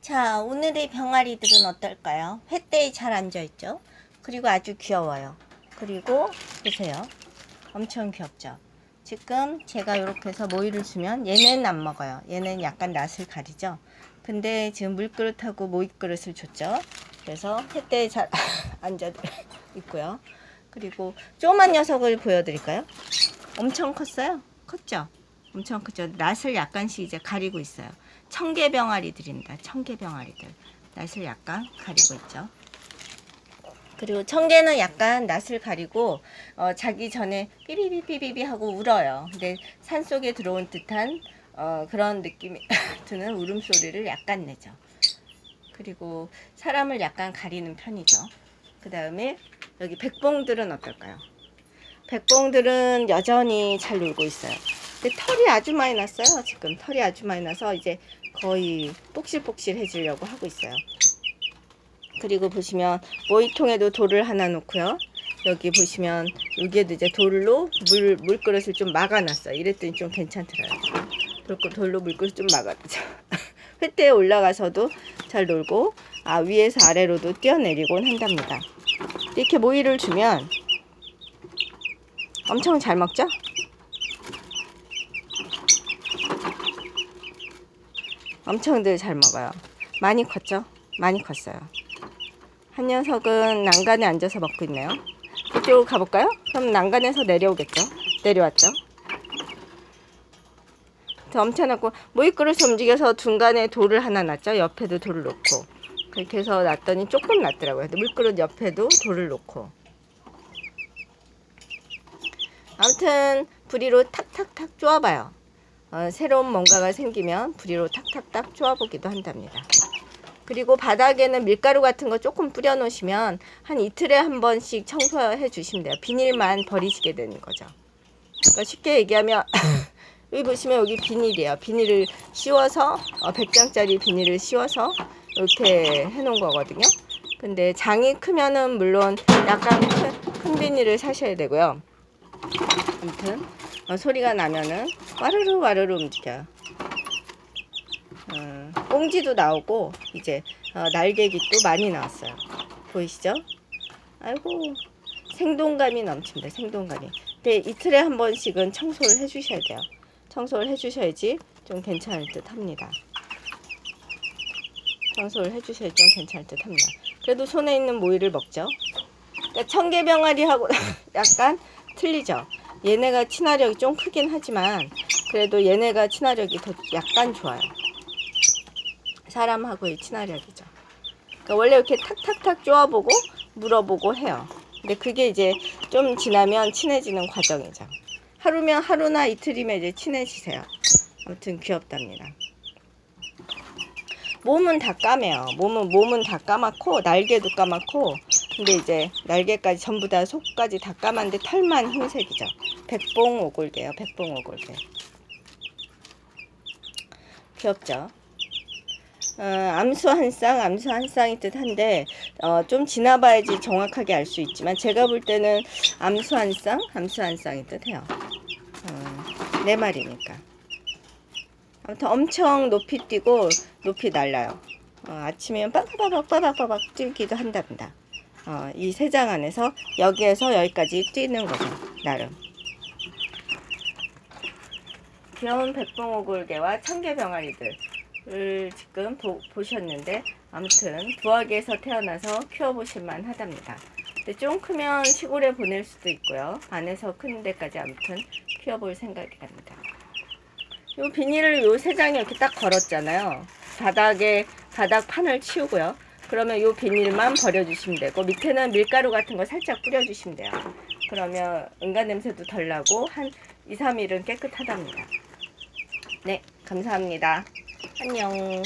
자, 오늘의 병아리들은 어떨까요? 횃대에 잘 앉아있죠? 그리고 아주 귀여워요. 그리고 보세요. 엄청 귀엽죠? 지금 제가 이렇게 해서 모이를 주면 얘는 안 먹어요. 얘는 약간 낯을 가리죠? 근데 지금 물그릇하고 모이그릇을 줬죠? 그래서 횃대에 잘 앉아 있고요. 그리고 조그만 녀석을 보여드릴까요? 엄청 컸어요. 컸죠? 엄청 크죠? 낯을 약간씩 이제 가리고 있어요. 청개 병아리들입니다. 청개 병아리들. 낯을 약간 가리고 있죠. 그리고 청개는 약간 낯을 가리고 어, 자기 전에 삐비비비비비 하고 울어요. 근데 산 속에 들어온 듯한 어, 그런 느낌이 드는 울음소리를 약간 내죠. 그리고 사람을 약간 가리는 편이죠. 그 다음에 여기 백봉들은 어떨까요? 백봉들은 여전히 잘 놀고 있어요. 근데 털이 아주 많이 났어요. 지금 털이 아주 많이 나서 이제 거의 복실복실해지려고 하고 있어요. 그리고 보시면 모이통에도 돌을 하나 놓고요. 여기 보시면 여기에도 이제 돌로 물 물그릇을 좀 막아놨어요. 이랬더니 좀 괜찮더라고요. 돌, 돌로 물그릇 좀 막아놨죠. 횃대에 올라가서도 잘 놀고 아 위에서 아래로도 뛰어내리곤 한답니다. 이렇게 모이를 주면 엄청 잘 먹죠? 엄청들 잘 먹어요. 많이 컸죠? 많이 컸어요. 한 녀석은 난간에 앉아서 먹고 있네요. 이쪽으로 가볼까요? 그럼 난간에서 내려오겠죠? 내려왔죠? 저 엄청나고 모이그릇이 움직여서 중간에 돌을 하나 놨죠? 옆에도 돌을 놓고 그렇게 해서 놨더니 조금 놨더라고요. 물그릇 옆에도 돌을 놓고 아무튼 부리로 탁탁탁 쪼아봐요. 어, 새로운 뭔가가 생기면 부리로 탁탁탁 쪼아보기도 한답니다. 그리고 바닥에는 밀가루 같은 거 조금 뿌려 놓으시면 한 이틀에 한 번씩 청소해 주시면 돼요. 비닐만 버리시게 되는 거죠. 그러니까 쉽게 얘기하면 여기 보시면 여기 비닐이에요. 비닐을 씌워서 어, 100장짜리 비닐을 씌워서 이렇게 해 놓은 거거든요. 근데 장이 크면은 물론 약간 큰, 큰 비닐을 사셔야 되고요. 아무튼 어, 소리가 나면은 와르르 와르르 움직여요. 어, 꽁지도 나오고 이제 어, 날개깃도 많이 나왔어요. 보이시죠? 아이고 생동감이 넘칩니다. 생동감이. 근데 이틀에 한 번씩은 청소를 해주셔야 돼요. 청소를 해주셔야지 좀 괜찮을 듯 합니다. 청소를 해주셔야 좀 괜찮을 듯 합니다. 그래도 손에 있는 모이를 먹죠. 그러니까 청개병아리하고 약간 틀리죠. 얘네가 친화력이 좀 크긴 하지만 그래도 얘네가 친화력이 더 약간 좋아요. 사람하고의 친화력이죠. 그러니까 원래 이렇게 탁탁탁 쪼아보고 물어보고 해요. 근데 그게 이제 좀 지나면 친해지는 과정이죠. 하루면 하루나 이틀이면 이제 친해지세요. 아무튼 귀엽답니다. 몸은 다 까매요. 몸은 몸은 다 까맣고 날개도 까맣고 근데 이제 날개까지 전부 다 속까지 다 까만데 털만 흰색이죠. 백봉 오골개요. 백봉 오골개. 귀엽죠? 어, 암수 한 쌍, 암수 한 쌍이 뜻한데 어, 좀 지나봐야지 정확하게 알 수 있지만 제가 볼 때는 암수 한 쌍, 암수 한 쌍이 뜻해요. 어, 네 마리니까. 아무튼 엄청 높이 뛰고 높이 날라요. 어, 아침이면 빠바바박 빠바바박 뛰기도 한답니다. 어, 이 세 장 안에서 여기에서 여기까지 뛰는 거죠. 나름. 귀여운 백봉오골개와 청개병아리들을 지금 보, 보셨는데 아무튼 부엌에서 태어나서 키워보실만 하답니다. 근데 좀 크면 시골에 보낼 수도 있고요. 안에서 큰 데까지 아무튼 키워볼 생각이랍니다. 요 비닐을 요 세 장에 이렇게 딱 걸었잖아요. 바닥에 바닥 판을 치우고요. 그러면 요 비닐만 버려주시면 되고 밑에는 밀가루 같은 거 살짝 뿌려주시면 돼요. 그러면 응가 냄새도 덜 나고 한 2, 3일은 깨끗하답니다. 네, 감사합니다. 안녕.